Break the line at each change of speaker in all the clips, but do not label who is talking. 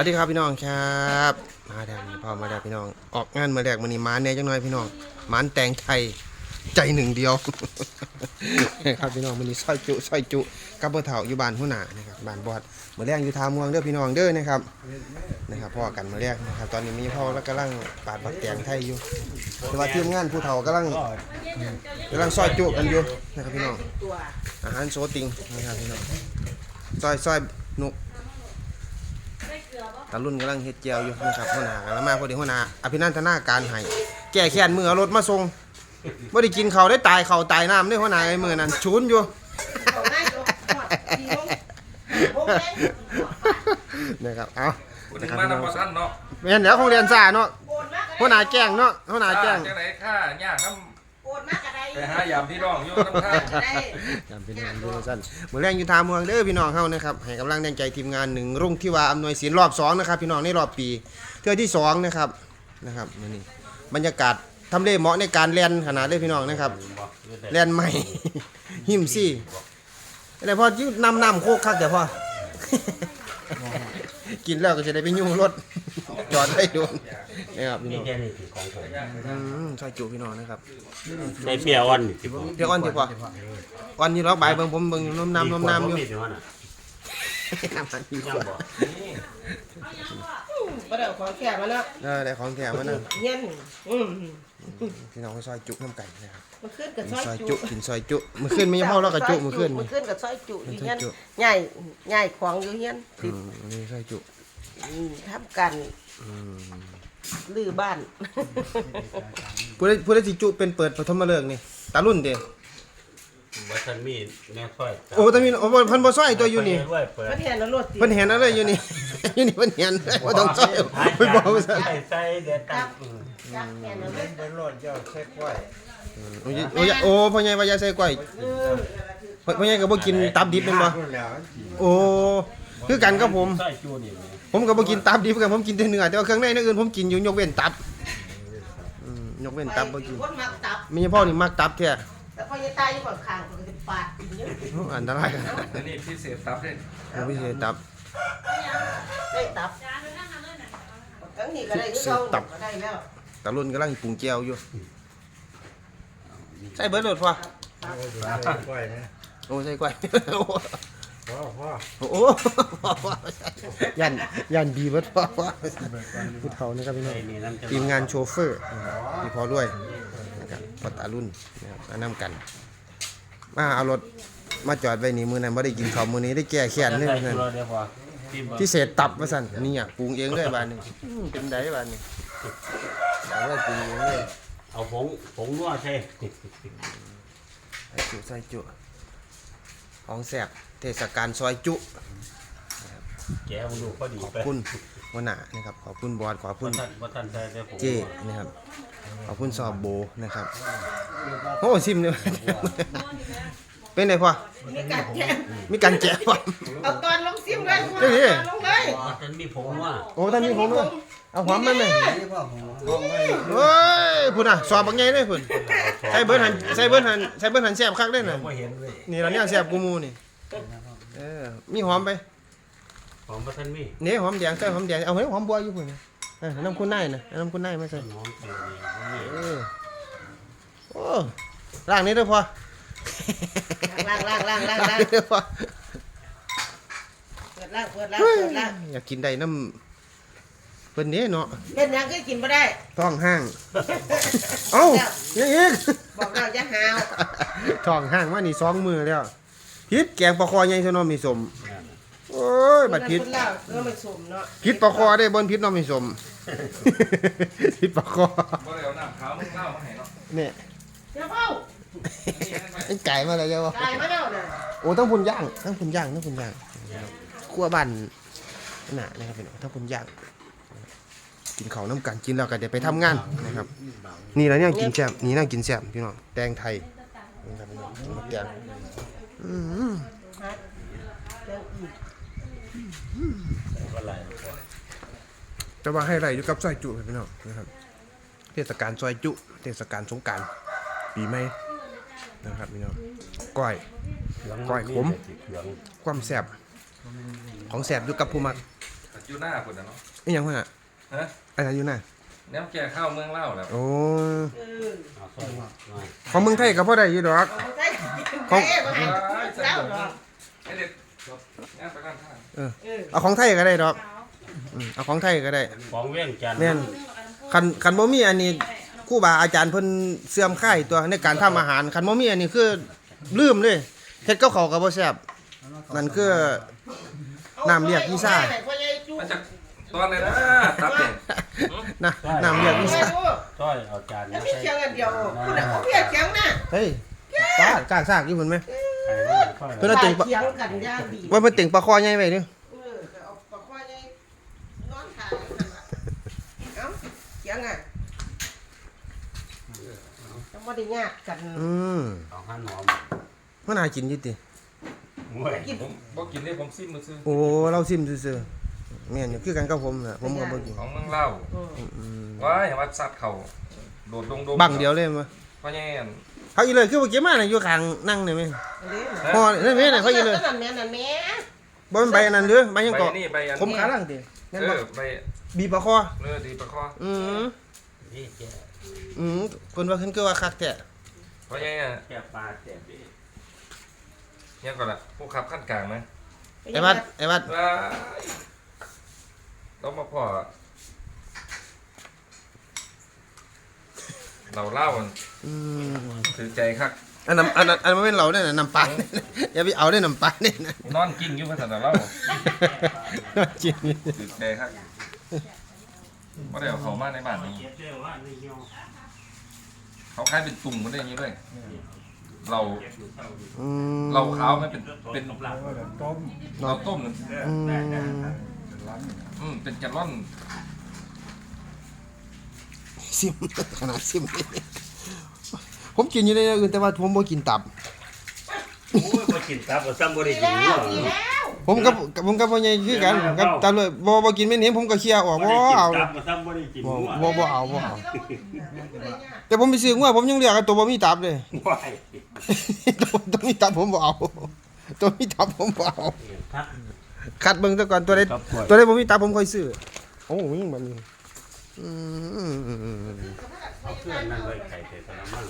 วัสดีครับพี่น้องครับ มาแล้วพ่อมาแล้วพี่น้อง ออกงานมาแรกมันนี้มาแน่จังหน่อยพี่น้องมันแตงไทยใจหนึ่งเดียวครับพี่น้องมันนี้ซอยจุซอยจุกับเบอร์เถาอยู่บ้านหัวหน้านะครับบ้านบอดมาแรงอยู่ทามวงเด้อพี่น้องเด้อนะครับนะครับพ่อกันมาแรกนะครับตอนนี้มีพ่อแล้วกำลังปาดบักแตงไทยอยู่แต่ว่าทีมงานผู้เฒ่ากำลังกำลังซอยจุกันอยู่นะครับพี่น้องอาหารโซติงนะครับพี่น้องซอยซอยหนุก ตารุ่นกำลังเฮ็ดเจียวอยู่นะครับหัวหน้ากำลังมาพอดีหัวหน้าอภินันทนาการให้แก้แค้นมือเอารถมาส่งบ่ได้กินข้าวได้ตายข้าวตายน้ำเด้อหัวหน้าไอ้มือนั้นชุนอยู่
เอาง่ายจบหมดสี่โมงโมงแรก
นะครับ เอา
พูดถึงมานำประทันเนาะ
แม่นเดี๋ยวคงเรียนซ่าเนาะ
โอนมากก
หัวหน้าแจ้งเนาะหัวหน้าแจ้ง
จังไหนค่ายากน้
โอนมากกระ ไป
หายามพี่น้องอยู่น้ำท่า
กระได
จำเป็นอย่างนี้สั้นเมื้อแรงอยู่ทางเมืองเด้อพี่น้องเฮานะครับให้กำลังแรงใจทีมงานหนึ่งรุ่งที่ว่าอำนวยศิลป์รอบสองนะครับพี่น้องในรอบปีเทื่อที่สองนะครับนะครับนี้บรรยากาศทำเลเหมาะในการเรียนขนาดเลยพี่น้องนะครับเรียนใหม่ หิมซี่อะไรพ่อจิ้วนำนำโคกคักเดี๋ยวพ่อกินแล้วก็จะได้ไปยุ่งรถจอดได้โดน นะครับพี่น้อง
นี่แค่นี้คือของผม
อืมซอยจูพี่น้องนะครับ
ได้เปรียวอ่อนสิผม
เดี๋ยวอ่อนดีกว่าอ่อนนี่ล็อกใบายเบิ่งผมเบิ่งน้ำน้ำน้ำน้ำอยู่
มีดว่าน่ะ
น้ำมันอยู่
ยังบ่
มาเดี๋ยวของแขกมาเนาะ
เออได้ของแถมมานะ
เงี้ยอืม
พี่น้องซอยจุน้ำไก่นะครับ
มันขึ้นกับ
กิน
ซอย
ซอย
จุ
จุกินซอยจุมื้อคืนไม่ใช่พ่อแล้วก็จุมื้อคืน
มัน
นี่
ขึ้นกับซอยจุอยู่เงี้ย
ซอยจุ
ใหญ่ใหญ่ของอยู่เงี้ย
อื
ติด
มอันนี้ซอยจุ
อืมทำกันลื้อบ้าน
ผู้ใดผู้ใดสิจุเป็นเปิดปฐมฤกษ์นี่ตารุ่นเด้
ว่าท่านมีแนวค่อย
โอ้ตามีโอ้เพิ่นบ่ซอยตัวอยู่นี่
ด้วยเปิด
มันเห็นแล้วรถติด
เพิ่นเห็นอะไรอยู่นี่ อยู่นี่เพิ่นเห็นบ่ต้องซอยเพิ่นบอกว่าซอย
ใส่ใส่เดือดตับ
จับแขนแล้วเลย
โอ้ยโอ้ยโอ้พ่อใหญ่ว่าอย่าใส่ก้อย
เออ
พ่อพ่อใหญ่ก็บ่กินตับดิบแม่นบ่โอ้คือกันกับผม
ใส่จูนี่
ผมก็บ่กินตับดิบกันผมกินแต่เนื้อแต่ว่าเครื่องในเนื้ออื่นผมกินอยู่ยกเว้นตับอืมยกเว้นตับบ่กิน
คนมักตับ
มีพ่อนี่มักตับแท้
แต่พอจะตายอยู่ข้างข้างก็จะปาดกินเยอะ
โอ้อันตรายครับ
อันนี้พิเศษตับเลย
ผมไม่ใช่ตับ
ได้ ตับทั้งนี้ก็ได้คือเขาก็ได้แล้ว
ตะลุนกำลังปรุงแจ่วอยู่ใส่เบิดโลดพอโอ้ใส่ก้อยโอ้
พ่อพ่อ
โอ้โหยันยันบีเบิดพ่อพ่อผู้เฒ่านะครับพี่น้อง
ไอ้นี่น้ำจะ
ทีมงานโชเฟอร์นะครับพี่พอด้วยนะครับพอตารุ่นนะครับมานำกันมาเอารถมาจอดไว้นี่มือนั้นไม่ได้กินข้าวมือนี้ได้แก้แค้นเลย
ใส่
มื้อ
จู
นั่น
เราเดี๋ยว พอที่บ่
พิเศษตับมาสั่นนี่อะปรุงเองเลยบ้านนี้อืมเป็นไดบ้านนี้เอาไว้ปรุงเองเลย
เอาผงผงนัวใส่
ใส่จุใส่จุของแสบเทศกาลซอยจุ
แกะมันดูพอดี
ขอบ
ไป
คุณวันหนานะครับ ขอบคุณบอสขอบคุ
บ่
ณ
ท่านบ่ท่านใส่แต่ผง
เจนะครับขอบคุณซอบโบนะครับโอ้ชิมเลยเป็นไงพ่อ
มีการแกะ
มีการแจกป่ะ
เอาตอนลงซิม เลย
เดี๋ยวดิ
ลงเลย
บ่ท่านมีผงนัว
โอ้ท่านมีผมด้วยเอาหอมมาไหมเฮ้ยพุ่นอะสอบบางไงเลยพุ่นใส่เบิร์ดหันใส่เบิร์ดหันใส่เบิร์ดหันแซ่บคักเลยน่ะ
บ่เห็นเลย
นี่เราเนี่ยแซ่บกูมูนี่เออมีหอมไป
ของบ่ท่านมี
นี่หอมแดงใส่หอมแดงเอาเฮ้ยหอมบัวอยู่พุ่นนะเออน้ำคุณนายนะน้ำคุณนายมาใส่
น้องเจอนี่บ่มี
เออโอ้ร่างนี้ด้อพ่อ
ล่างล่างล่างล่าง
ร่าง
ล่าง
นี้เด้อพ่อ
ดล่างเปิดล่าง
เฮ้ย
เปิดล่าง
อยากกินได้น้ำเพิ่นนี้เนาะ
เป็นยังก็กินไม่ได้
ท้องห้าง เอ้ายังอีก
บอกเราจะหาว
ท้องห้างมานี่สองมือแล้วพิษแกงปลาคอใหญ่ซะเนาะมีสมโอ้ยบัดพิษ
คนเล่าเออไม่สมเนาะ
พิษปลาคอได้บนพิษเนาะมีสมพิษปลาคอ
บ่ได้เอาน้ำขาวมึงเล่ามาให้เนาะ
เนี่ย
เจ้าเฝ้า
ไอ้ไก่มาแล้วเจ้า
ตายมาแล้วน่ะ
โอ้ต้องพุ่นย่างต้องพุ่นย่างต้องพุ่นย่าง คั่วบันน่ะนะครับพี่น้องต้องพุ่นยางกินข้าน้ำกันกินแล้วก็เดี๋ยวไปทำงานนะครับ นี่แล้วเนี่ยกินแซ่บนี่นั่งกินแซ่บพี่น้องแตงไทยนะครับพี่น้องมาแกงอืม
จะ
ว่าให้ไรอยู่กับซอยจุพี่น้องนะครับ เทศกาลซอยจุ เทศกาลสงการปีใหม่นะครับพี่น้องก้อยก้อยขมความแซ่บ ของแซ่บอยู่กับผู้มัก
อยู่หน้าคุณนะเนาะ
อีหยังพ่อน่ะ
ฮะ
อะไรอยู่น่ะ
แนวแก่ข้าวเมืองเล่าแล้ว
โอ้
เออ
เอาซอยหน่อย
ของเมืองไทยก็พอได้อยู่ดอก
เอาใส่ของเอ๊ะมาให้เจ้าเหรอ
ไอเด็กงานไปกันท่า
เออ
เอาของไทยก็ได้ดอกอืมเอาของไทยก็ได้
ของเวียงจันทร์
แม่นคันคันบ่มีอันนี้ครูบาอาจารย์เพิ่นเสื่อมค่ายตัวในการทำอาหารคันบ่มีอันนี้คือลืมเลยเฮ็ดกับข้าวก็บ่แซ่บนั่นคือ น้ำเรียกพี่ซ่า
มาจากตอนไหนนะตับเนี่ย
นะน้ำเรียกวิซ่า
ซอยเอาจาน
แล้ว
มา
พี่
ใส่
เชียงอันเดียวคุณน่ะเขาเพียเชียงน่ะ
เฮ้ยป้ากากซากอยู่เพิ่นไหม
ไข่ให้มันซอย
เพิ่นเอาติ่งปะ
เชียงกันย่างดี
ว่าเพิ่นติ่งปลาคอใหญ่ไว้นี่
เออก็เอาปากว่าไงนอนถ่ายนั่นล่ะเอ้าเชียงอะต้องบ่ได้ยากกัน
อืม
เอาหั่นหอม
มันน่ากินอยู่ติ
มวย
ผมบอกกินได้ผมซิมมือซื้อ
โอ้เราซิมซื่อๆแม่นอยู่คือกันกับผมน่ะผมก็บ่กิน
ของเมืองเล่า
อืม
ว้ายวัดสัตว์เขาโดดดงดง
บังเดียวเลยมั้ย
เพราะแง่น
เขาอีเลยคือบ่เก็บมาน่ะอยู่ข้างนั่งนี่แม่
เด้อ
พอนี่แม่น่ะเขาอีเลย
นั่นแม่นั่นแม่
บ่มันใบอันนั้นหรือใบยัง
ใบ
เกาะ
นี่ใบอัน
ผมขาล่างติแม่น
เอ
บ่
อใบ
บีบปลาคอ
เนื้อดีปลาคอ
อืม
นี่แก
อืมคนว่าขึ้นคือว่าคักแท้
เพราะแง่น
แกปลาแซ่บดิ
เนี่ยก่อนละผู้ขับขั้นกลางนะ
ไอ้วัดไอ้วัด
ว้ายต้องมาพอเราเล่ามัน
อืม
ถือใจครับ
อันนั้นอันนั้นอันนั้นบ่แม่นเราเนี่ยน่ะน้ำปลาอย่าไปเอาได้น้ำปลาเนี่ยนะ
นอนกิ้งอยู่ภาษาเราเล่า
จริง
ถือใจครับว่าเดี๋ยวเขามาในบ้านนี้
เก็บได้ว่านี่เหี่ยว
เขาคล้ายเป็นตุ่มมันได้อย่างนี้ด้วย เรา
เก็บอยู่เท่านี้
อืม
เราขาวมันเป็นเป็น
กับหลัง
เราต้ม
อืม
อืมเป็นแกลลอน
ซิมขนาดซิมผมกินอยู่ในอย่างอื่นแต่ว่าผมบ่กินตับ
โอ้ยบ่กินตับบ่ซ้ำบ่ได้
ดี
กิน
แล้
เนื้อ
วดีแล้ว
ผมกับกับผมกับพ่อใหญ่คือกันกับตาเลยบ่บ่กินแม่นเห็นผมก็เคลียร์ออกบ่เอา
ตับบ่ซ้ำบ่ได้กิน
บ่
หัว
บ่บ่เอาบ่เอาแต่ผมไปซื้องัวผมยังเรียกว่าตัวบ่มีตับเลย
ว้าย
ตัวตัวมีตับผมบ่เอาตัวมีตับผมบ่เอา
ครับ
คัดเบิ่งซะก่อนตัวใด
ครับกล้วย
ตัวใดบ่มีตับผมค่อยซื้อโอ้ยมันอืม
เอาเครื่องนั้นไว้ไข่ใส่กระมัง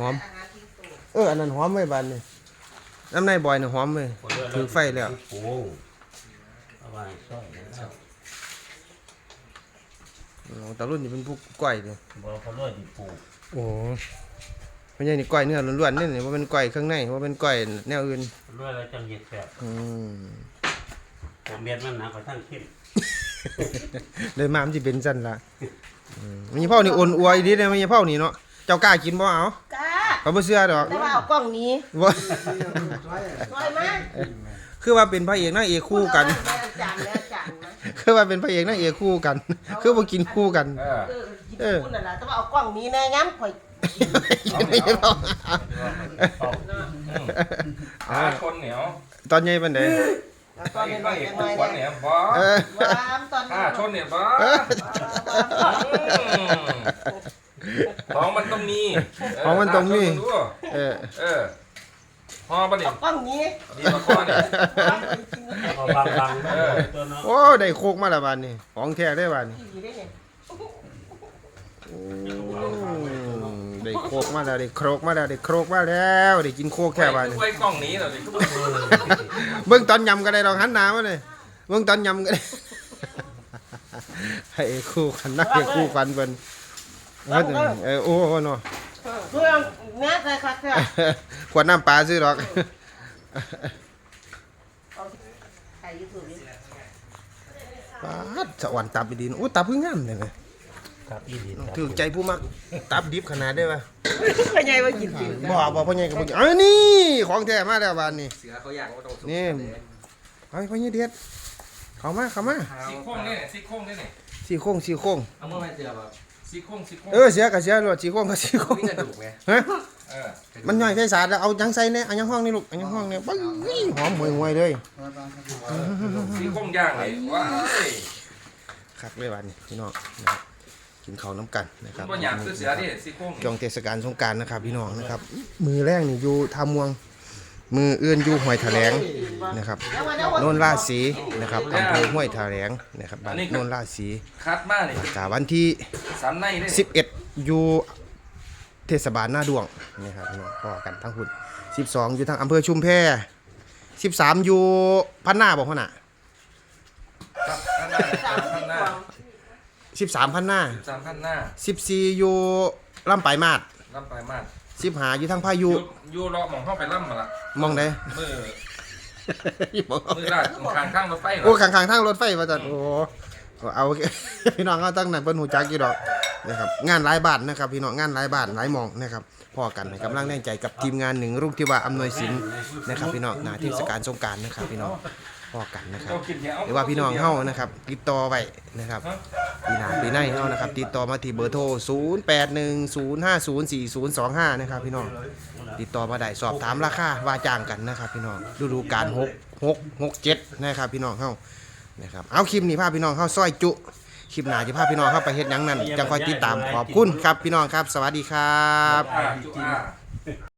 หอม เออ อันนั้นหอมไว้บานนี่ น้ำในบ่อยน่ะหอมเว้ยถือไฟแล้ว
โอ้เอาไว้ซอยนะครับ
อ๋อตารุ่นนี่เป็นผู้ก้อยเด้อ
บ่เขาโรยดิปลูก
โอ้ไม่ใช่นี่ก้อยเนื้อล้วนๆนี่นี่ว่าเป็นก้อยเครื่องในว่าเป็นก้อยแนวอื่น
โรยแล้วจังเฮ็ดแซ่บ
อืม
ผมเม็ดมันหนักกว่าทั้งเข้ม
เลยมามันสิเป็นซั่นล่ะอืมมีเผานี่อ่อนอวยดีเด้มีเผานี่เนาะเจ้ากล้ากินบ่เอา
กล้า
เขาบ่เชื่อดอก
แต่ว่าเอากล้องนี้
บ่
ซอยมา
คือว่าเป็นพระเอกนางเอกคู่กัน
อาจารย์แล้วอาจารย์นะ
คือว่าเป็นพระเอกนางเอกคู่กัน คือบ่กินคู่กัน
เออ
เออกินคุณน่ะล่ะแต่ว่าเอากล้องนี้แน่งั้นข่อย
ไม่ใช่เผา
เอา
หาชนเหนียว
ตอนใหญ่ปานใด
แล้วต
ต้
อ
อนง
นี้
ต้
น้
อ
องย
เอก
ๆ
ตุ
น้อย
กวันเนี่ยบอ
เออ
วามตอนนี้
ถ้าชนเนี่ยบอท้อ งมันต้องมี
ของมันตรงนี้
ดู
เออ
เออพอปะดิ
เอากล้องนี้
ดีมาข้อเนี่ย
เอาบางๆเออ ตัวเนาะ
โอ้ได้โคกมาและบาดนี้ของแท้ได้บาดนี้
ดีได้เนี่ย
อืมได้โคกมาแล้วได้โครกมาแล้วได้โครกมาแล้วได้กินโคกแค่บาดนี้
ไว้กล้องนี้เหรอดิ
เบิ่งตอนยำก็ได้ลองหันหน้ามาเลยเบิ่งตอนยำก็ได้ให้คู่กันนะให้คู่กันเพิ่น เออเออโอ้โหเนาะ
เพื่อนเนี้ยใครคัดเนี่ย
ขวดน้ำปลาซื้อดอก
ใครยูทูบนี่
ปาดสวรรค์ตับอีดีนโอ้ตับเพิ่งงามเลยไหม
ครับอีหลีครับ
ถือใจผู้มักตับดิบขนาดได้ปะ
พ่อใหญ่ว่ากินสิ
บ่บ่พ่อใหญ่ก็บ่กินเอ้ยนี่ของแท้มาแล้วบานนี้
เสือเขาอยากว่าต้อง
นี่เอาพ่อใหญ่เด็ดเข้ามาเข้ามา
ซี่โครงเนี่ยซี่โครงเนี่ยนี่
สี่โค้งสี่โค้ง
เอาเมื่อไม่เจอแบบ
ซี่โครงซี่โครง
เออเสียก็เสียรถสี่โค้งก็สี่โค้ง
มีกระดูกไง
ฮะ
เออ
มันย่อยไฟสาดแล้วเอายังใส่เนี่ยเอายังห้องนี่ลูกเอายังห้องเนี่ยปึ๊ยหอมห่วยๆเลย
ซี่โครงย่างเลยว้าย
คักเลยบานนี้พี่น้องนะครับกินข้าวน้ำกันนะครับ
ก็อยากซื้อเสือดิซี่โครง
ช่วงเทศกาลสงกรารนะครับพี่น้องนะครับ มือแรกนี่อยู่ทำมวง มือเอื้อนอยู่ห้วยแถลงนะครับโนนราศีนะครับอำเภอห้วยแถลงนะครับบ้านโนนราศี
คัดมานี่
กาวันที่
สันในเลย
11อยู่เทศบาลหน้าดวงนะครับพี่น้องพอกันทั้งหุ่น12อยู่ทางอำเภอชุมแพ13อยู่พันนาบอกพ่อน่ะ
ครับข้างหน้าข้างหน้า
13พันนา
สามข้างหน้า
14อยู่ลำปลายมาด
ล่ำไปมา ก
15อยู่ทางพายุ
ยูยูรอหมองเข้าไปล่ำมาละ
มองได้
มือมือลาดข้างข้างรถไฟเหร
โอ้
อ
ข้างๆทางรถไฟมาจัดโอ้เอาพี่น้องเอาตั้งนั้นเปิ้นหูจักอยู่ดอกนะครับงานหลายบ้านนะครับพี่น้องงานหลายบ้านหลายหมองนะครับพอกันให้กำลังแรงใจกับทีมงานหนึ่งรุ่งที่ว่าอำนวยสินนะครับพี่น้องหนาเทศกาลสงกรารนะครับพี่น้อง พอกันนะครับ
เรากินเหี้ยว
หรือว่าพี่น้องเฮานะครับ ติดต่อไว้นะครับปีหน้าปีในเฮานะครับ ติดต่อมาที่เบอร์โทร 0810504025 นะครับ พี่น้องติดต่อมาได้สอบถามราคาว่าจ้างกันนะครับ พี่น้องฤดูกาล6 6 6 7นะครับ พี่น้องเฮานะครับเอาคลิปนี้พาพี่น้องเฮาซอยจุคลิปหน้าจะพาพี่น้องเข้าไปเฮ็ดหยังนั่นจังคอยติดตามขอบคุณครับพี่น้องครับ สวัสดีครับ
อ่าจุอ่า